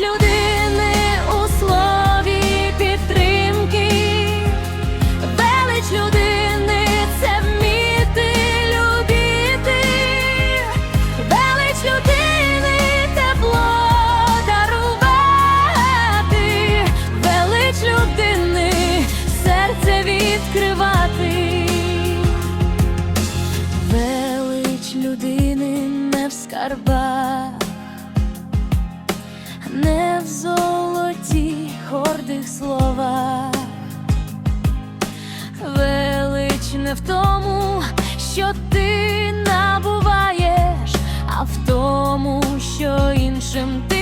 люди. в золоті гордих словах, величне в тому, що ти набуваєш, а в тому, що іншим ти.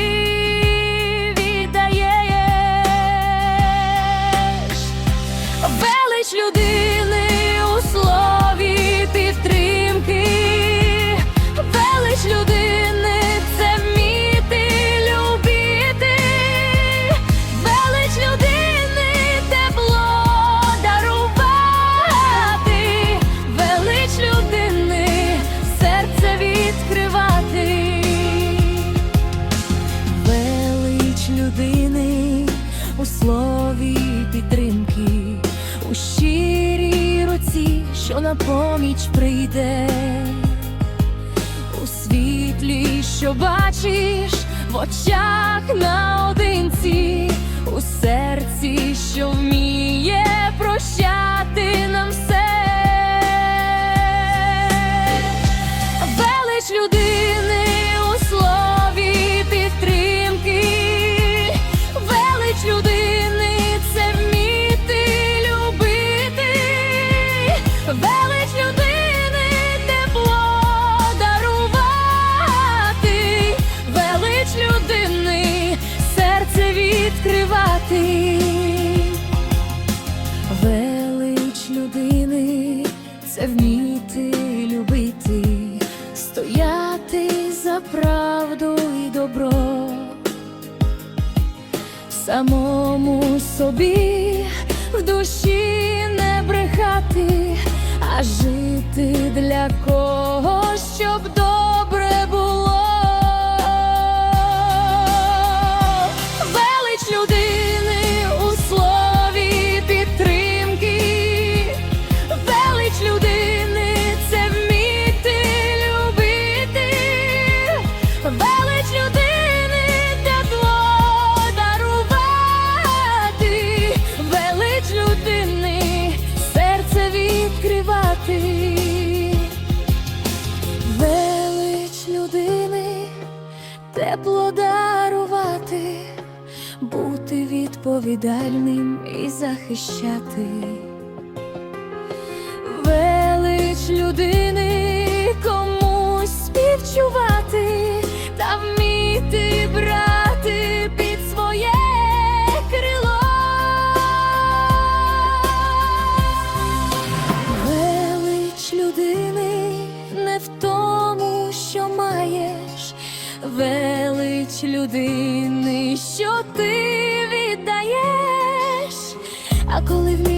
Людини у слові підтримки, у щирій руці, що на поміч прийде, у світлі, що бачиш, в очах наодинці, у серці, що вміє прощати нам все. Велич людини відкривати. Велич людини це вміти любити, стояти за правду і добро, самому собі в душі не брехати, а жити для когось, тепло дарувати, бути відповідальним і захищати. Велич людини комусь співчувати та вміти брати велич людини, що ти віддаєш, а коли ти